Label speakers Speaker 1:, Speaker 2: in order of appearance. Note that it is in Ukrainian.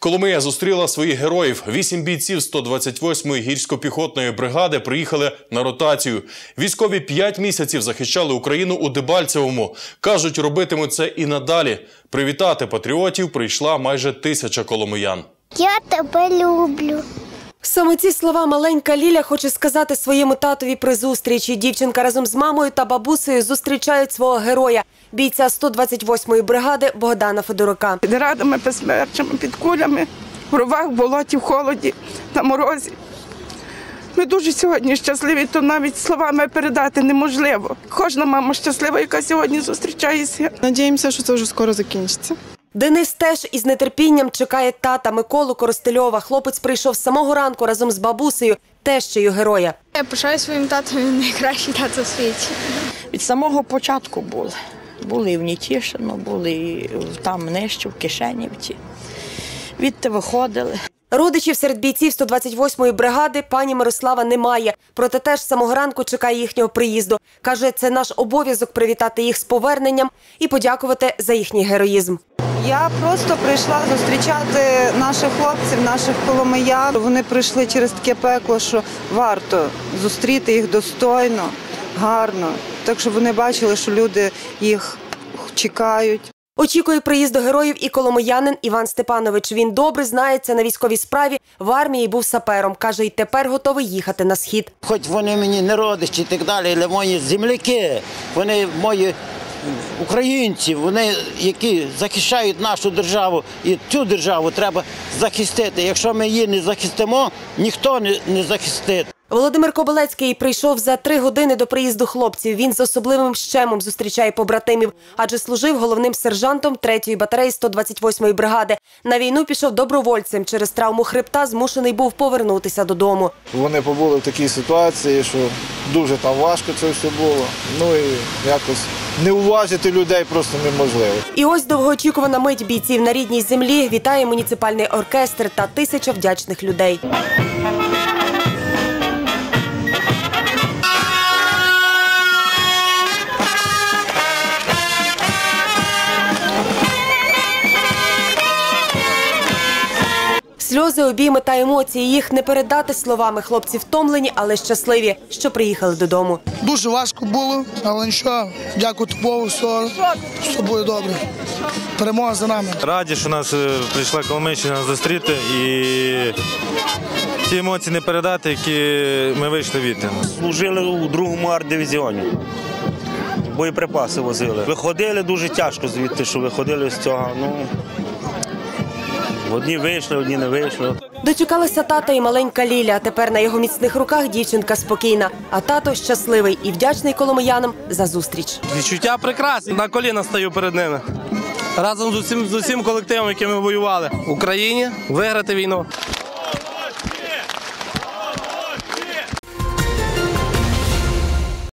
Speaker 1: Коломия зустріла своїх героїв. Вісім бійців 128-ї гірсько-піхотної бригади приїхали на ротацію. Військові п'ять місяців захищали Україну у Дебальцевому. Кажуть, робитимуть це і надалі. Привітати патріотів прийшла майже тисяча коломиян.
Speaker 2: Я тебе люблю.
Speaker 3: Саме ці слова маленька Ліля хоче сказати своєму татові при зустрічі. Дівчинка разом з мамою та бабусею зустрічають свого героя, бійця 128-ї бригади Богдана Федорука.
Speaker 4: під радами, безсмерчами, під кулями, в ровах, в болоті, в холоді, на морозі. Ми дуже сьогодні щасливі, то навіть словами передати неможливо. Кожна мама щаслива, яка сьогодні зустрічається.
Speaker 5: Надіємося, що це вже скоро закінчиться.
Speaker 3: Денис теж із нетерпінням чекає тата Миколу Коростельова. Хлопець прийшов з самого ранку разом з бабусею, тещею героя.
Speaker 6: Я пишаю своїм татом, він найкращий тато у світі.
Speaker 7: Від самого початку були. Були і в Нітішино, були і там нижче, в Кишенівці. Відти виходили.
Speaker 3: Родичів серед бійців 128-ї бригади пані Мирослава немає. Проте теж з самого ранку чекає їхнього приїзду. Каже, це наш обов'язок привітати їх з поверненням і подякувати за їхній героїзм.
Speaker 5: Я просто прийшла зустрічати наших хлопців, наших коломиян. Вони прийшли через таке пекло, що варто зустріти їх достойно, гарно. Так щоб вони бачили, що люди їх чекають.
Speaker 3: Очікує приїзду героїв і коломиянин Іван Степанович. Він добре знається на військовій справі. В армії був сапером. Каже, й тепер готовий їхати на схід.
Speaker 8: Хоч вони мені не родичі і так далі, але мої земляки, вони мої українці, вони, які захищають нашу державу і цю державу треба захистити. Якщо ми її не захистимо, ніхто не захистить.
Speaker 3: Володимир Кобилецький прийшов за три години до приїзду хлопців. Він з особливим щемом зустрічає побратимів, адже служив головним сержантом 3-ї батареї 128-ї бригади. На війну пішов добровольцем. Через травму хребта змушений був повернутися додому.
Speaker 9: Вони побули в такій ситуації, що дуже там важко це все було. Ну і якось не уважити людей просто неможливо.
Speaker 3: І ось довгоочікувана мить бійців на рідній землі вітає муніципальний оркестр та тисяча вдячних людей. Сльози, обійми та емоції їх не передати словами. Хлопці втомлені, але щасливі, що приїхали додому.
Speaker 10: Дуже важко було, але нічого. Дякую Богу, все, все буде добре. Перемога за нами.
Speaker 11: Раді, що нас е, прийшла Коломийщина зустріти і ті емоції не передати, які ми вийшли від.
Speaker 12: Служили у другому арт-дивізіоні. Боєприпаси возили. Виходили дуже тяжко звідти, що виходили з цього. Ну, одні вийшли, одні не вийшли.
Speaker 3: Дочекалися тата і маленька Ліля. Тепер на його міцних руках дівчинка спокійна. А тато щасливий і вдячний коломиянам за зустріч.
Speaker 13: Відчуття прекрасні. На коліна стаю перед ними. Разом з усім, з усім колективом, яким ми воювали в Україні, виграти війну.